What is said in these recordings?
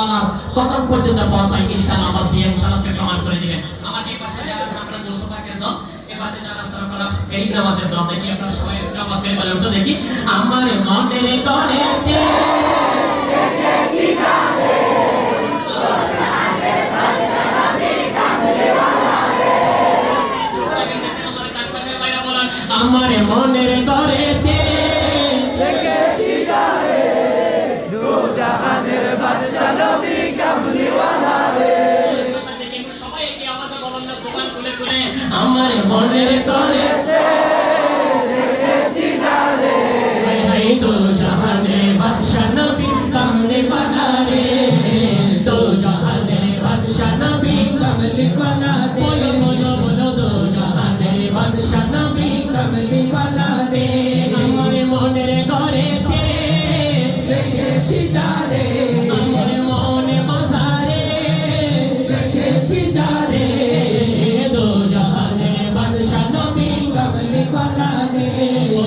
মাওলানার কদম পর্যন্ত পৌঁছায় ইনশাআল্লাহ আল্লাহ দিয়ে ইনশাআল্লাহ সেটা প্রমাণ করে দিবেন আমার এই পাশে ঝাঁকড়া দোষপাকের দল এই পাশে যারা সরকার এই নামাজের দল দেখি আপনারা সবাই নামাজ করে বলে উঠতে দেখি আমার মনের করে আমার মনের করে বানানে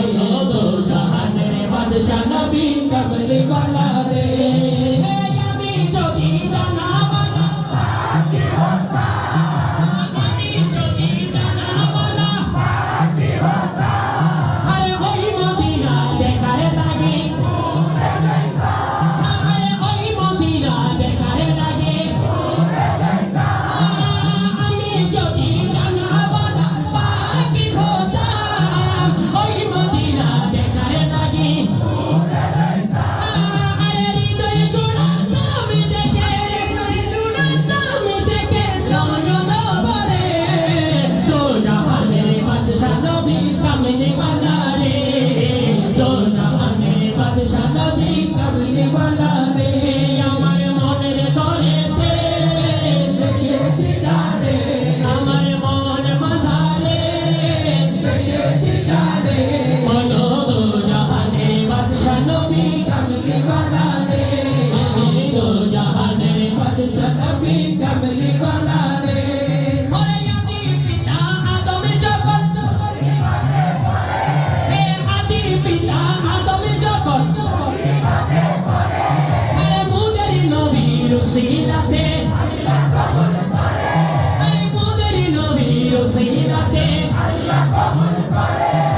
সিলাতে আল্লাহ কবুল করে আরে মোদের নবীর সিলাতে আল্লাহ কবুল করে